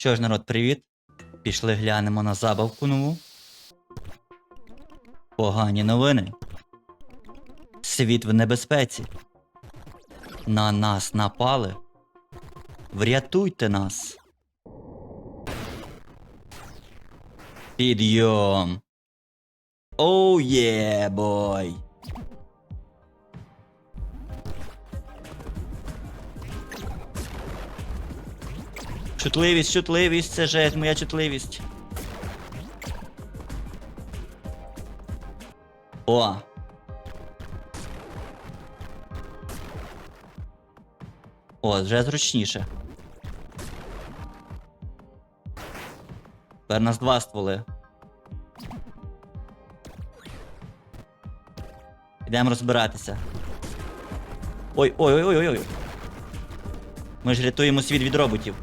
Що ж, народ, привіт. Пішли глянемо на забавку нову. Погані новини. Світ в небезпеці. На нас напали. Врятуйте нас. Підйом. Оу є, бой. Чутливість, чутливість, це жесть, моя чутливість. О. О, вже зручніше. Тепер нас два стволи. Йдемо розбиратися. Ой, ой, ой, ой, ой. Ми ж рятуємо світ від роботів.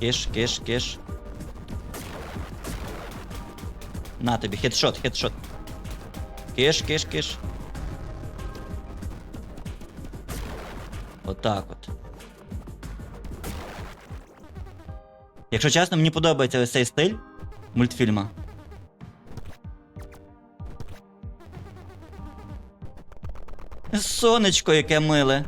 Киш, киш, киш. На тобі, хедшот, хедшот. Киш, киш, киш. Отак от. Якщо чесно, мені подобається ось цей стиль мультфільма. Сонечко, яке миле.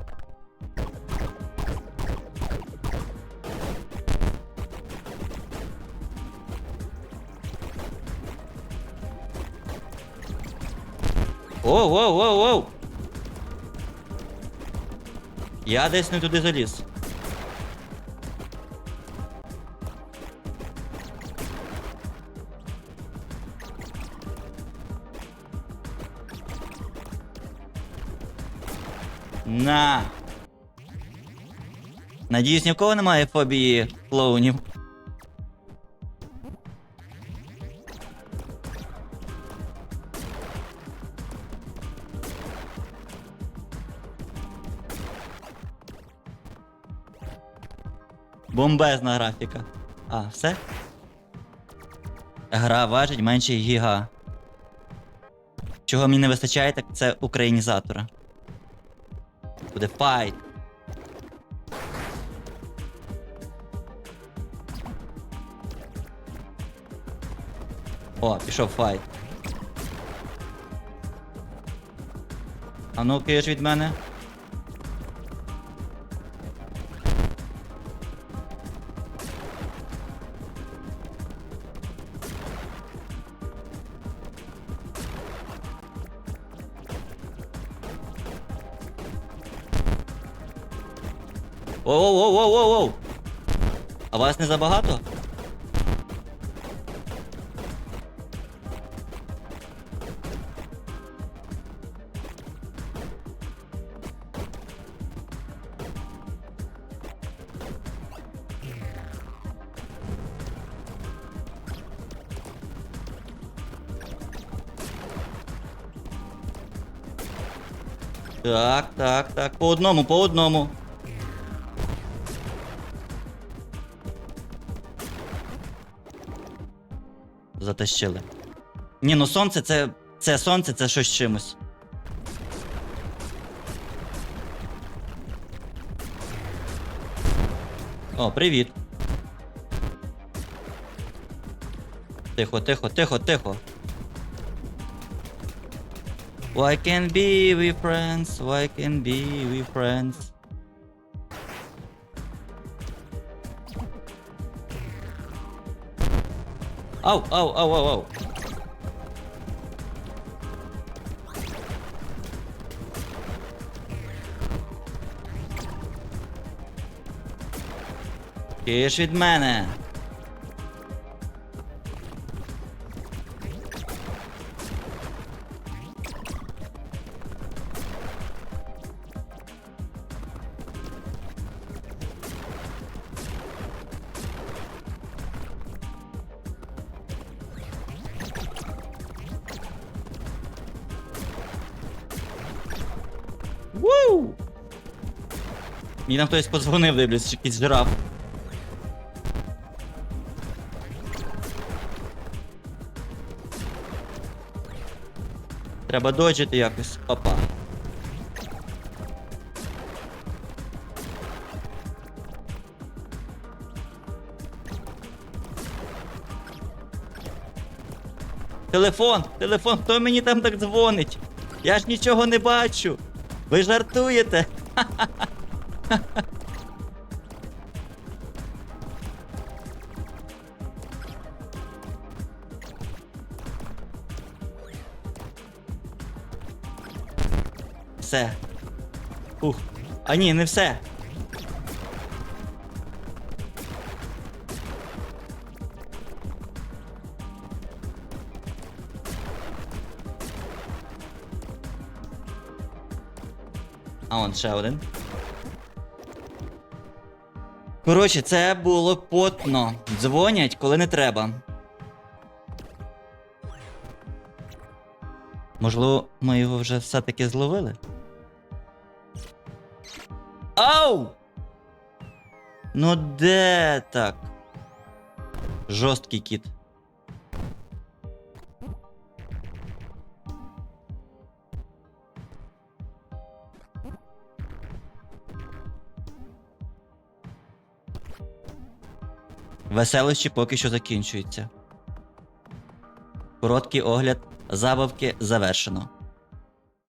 Оу, оу, оу, оу. Я десь не туди заліз. На. Надіюсь, ні в кого немає фобії клоунів. Бомбезна графіка. А, все? Гра важить менше гіга. Чого мені не вистачає, так це українізатора. Буде файт. О, пішов файт. А ну киш від мене. Оу-оу-оу-оу-оу! А вас не забагато? Так, так, так. По одному, по одному. Затащили. Ні, ну сонце це. Це сонце, це щось чимось. О, привіт. Тихо, тихо, тихо, тихо. Why can't be we friends? Why can't be we friends? Ау, ау, ау, ау, ау. Киш від Вуу! Мені там хтось подзвонив, дивлюсь, якийсь жираф. Треба доджити якось. Опа. Телефон! Телефон, хто мені там так дзвонить? Я ж нічого не бачу. Ви жартуєте? Все. Ух. А ні, не все. А он ще один. Коротше, це було потно. Дзвонять, коли не треба. Можливо, ми його вже все-таки зловили? Ау! Ну де так? Жорсткий кіт. Веселощі поки що закінчуються. Короткий огляд забавки завершено.